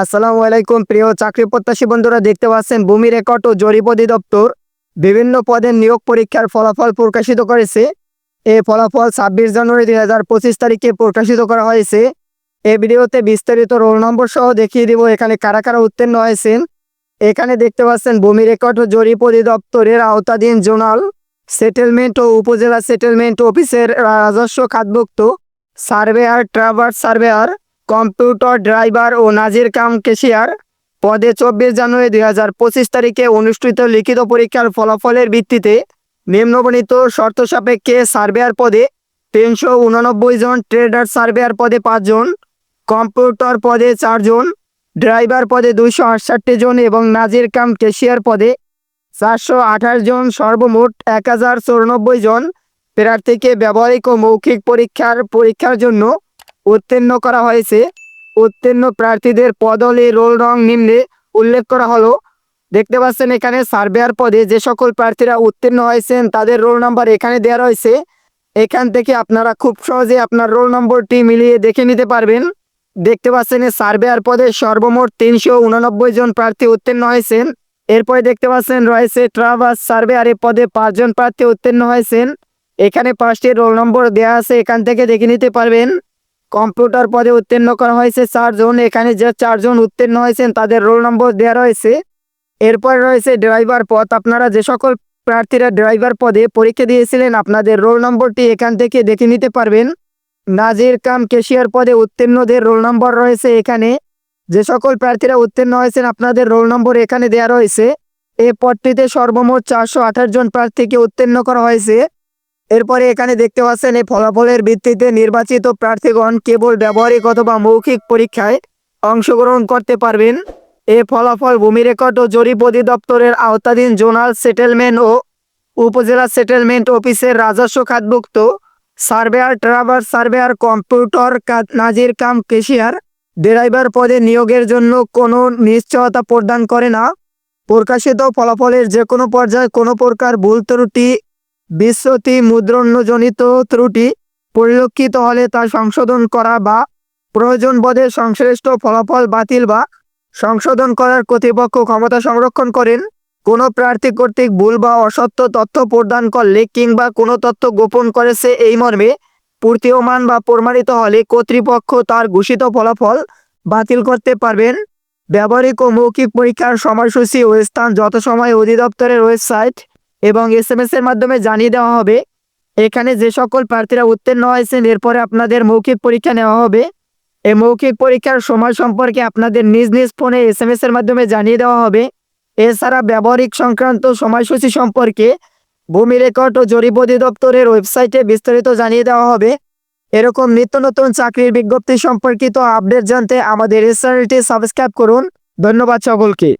আসসালামু আলাইকুম, প্রিয় চাকরি প্রত্যাশী বন্ধুরা, দেখতে পাচ্ছেন ভূমি রেকর্ড ও জরিপ অধিদপ্তর বিভিন্ন পদের নিয়োগ পরীক্ষার ফলাফল প্রকাশিত করেছে। এই ফলাফল ছাব্বিশ জানুয়ারি দুই হাজার পঁচিশ তারিখে প্রকাশিত করা হয়েছে। এই ভিডিওতে বিস্তারিত রোল নম্বর সহ দেখিয়ে দিব এখানে কারা কারা উত্তীর্ণ হয়েছেন। এখানে দেখতে পাচ্ছেন ভূমি রেকর্ড ও জরিপ অধিদপ্তরের আওতাধীন জোনাল, সেটেলমেন্ট ও উপজেলা সেটেলমেন্ট অফিসের রাজস্ব খাতভুক্ত, surveyor traverse surveyor computer driver ও নাজির কাম কেশিয়ার পদে চব্বিশ জানুয়ারি দুই হাজার পঁচিশ তারিখে অনুষ্ঠিত লিখিত পরীক্ষার ফলাফলের ভিত্তিতে নিম্নবর্ণিত শর্ত সাপেক্ষে সার্ভেয়ার পদে তিনশো উননব্বই জন, ট্রেডার সার্ভেয়ার পদে পাঁচজন কম্পিউটার পদে চারজন ড্রাইভার পদে দুইশো আটষট্টি জন এবং নাজির কাম কেশিয়ার পদে চারশো আঠাশ জন, সর্বমোট এক হাজার চৌরানব্বই জন প্রার্থীকে ব্যবহারিক ও মৌখিক পরীক্ষার পরীক্ষার জন্য উত্তীর্ণ করা হয়েছে। উত্তীর্ণ প্রার্থীদের পদলে রোল রং নিম্নে উল্লেখ করা হলো। দেখতে পাচ্ছেন এখানে সার্ভেয়ার পদে যে সকল প্রার্থীরা উত্তীর্ণ হয়েছেন, তাদের রোল নাম্বার এখানে দেওয়া রয়েছে। এখান থেকে আপনারা খুব সহজে আপনার রোল নম্বরটি মিলিয়ে দেখে নিতে পারবেন। দেখতে পাচ্ছেন সার্ভেয়ার পদে সর্বমোট তিনশো উননব্বই জন প্রার্থী উত্তীর্ণ হয়েছেন। এরপরে দেখতে পাচ্ছেন রয়েছে ট্রাভার্স সার্ভেয়ার এই পদে পাঁচজন প্রার্থী উত্তীর্ণ হয়েছেন। এখানে পাঁচটি রোল নম্বর দেওয়া আছে, এখান থেকে দেখে নিতে পারবেন। কম্পিউটার পদে উত্তীর্ণ করা হয়েছে চারজন। এখানে যে চারজন উত্তীর্ণ হয়েছেন, তাদের রোল নম্বর দেওয়া রয়েছে। এরপর রয়েছে ড্রাইভার পদ। আপনারা যে সকল প্রার্থীরা ড্রাইভার পদে পরীক্ষা দিয়েছিলেন, আপনাদের রোল নম্বরটি এখান থেকে দেখে নিতে পারবেন। নাজির কাম কেশিয়ার পদে উত্তীর্ণদের রোল নম্বর রয়েছে এখানে। যে সকল প্রার্থীরা উত্তীর্ণ হয়েছেন, আপনাদের রোল নম্বর এখানে দেওয়া রয়েছে। এই পদটিতে সর্বমোট চারশো আঠাশ জন প্রার্থীকে উত্তীর্ণ করা হয়েছে। এরপরে এখানে দেখতে পাচ্ছেন এই ফলাফলের ভিত্তিতে নির্বাচিত প্রার্থীগণ কেবল ব্যবহারিক অথবা মৌখিক পরীক্ষায় অংশগ্রহণ করতে পারবেন। এ ফলাফল ভূমি রেকর্ড ও জরিপ অধিদপ্তরের আওতাধীন জোনাল সেটেলমেন্ট ও উপজেলা সেটেলমেন্ট অফিসের রাজস্ব খাতভুক্ত সার্ভেয়ার ট্রাভার সার্ভেয়ার কম্পিউটার নাজির কাম কেশিয়ার ড্রাইভার পদে নিয়োগের জন্য কোনো নিশ্চয়তা প্রদান করে না। প্রকাশিত ফলাফলের যে কোনো পর্যায়ে কোনো প্রকার ভুল ত্রুটি বিশ্বতি মুদ্রণজনিত ত্রুটি পরিলক্ষিত হলে তা সংশোধন করা বা প্রয়োজন বোধে সংশ্লিষ্ট ফলাফল বাতিল বা সংশোধন করার কর্তৃপক্ষ ক্ষমতা সংরক্ষণ করেন। কোনো প্রার্থী কর্তৃক ভুল বা অসত্য তথ্য প্রদান করলে কিংবা কোনো তথ্য গোপন করেছে এই মর্মে পূর্তীয়মান বা প্রমাণিত হলে কর্তৃপক্ষ তার ঘোষিত ফলাফল বাতিল করতে পারবেন। ব্যবহারিক ও মৌখিক পরীক্ষার সময়সূচি ও স্থান যথাসময়ে অধিদপ্তরের ওয়েবসাইট এবং এস এম এস এর মাধ্যমে জানিয়ে দেওয়া হবে। এখানে যে সকল প্রার্থীরা উত্তীর্ণ হয়েছেন, এরপরে আপনাদের মৌখিক পরীক্ষা নেওয়া হবে। এই মৌখিক পরীক্ষার সময় সম্পর্কে আপনাদের নিজ নিজ ফোনে এস এম এস এর মাধ্যমে জানিয়ে দেওয়া হবে। এছাড়া ব্যবহারিক সংক্রান্ত সময়সূচি সম্পর্কে ভূমি রেকর্ড ও জরিপ অধিদপ্তরের ওয়েবসাইটে বিস্তারিত জানিয়ে দেওয়া হবে। এরকম নিত্য নতুন চাকরির বিজ্ঞপ্তি সম্পর্কিত আপডেট জানতে আমাদের এই চ্যানেলটি সাবস্ক্রাইব করুন। ধন্যবাদ সকলকে।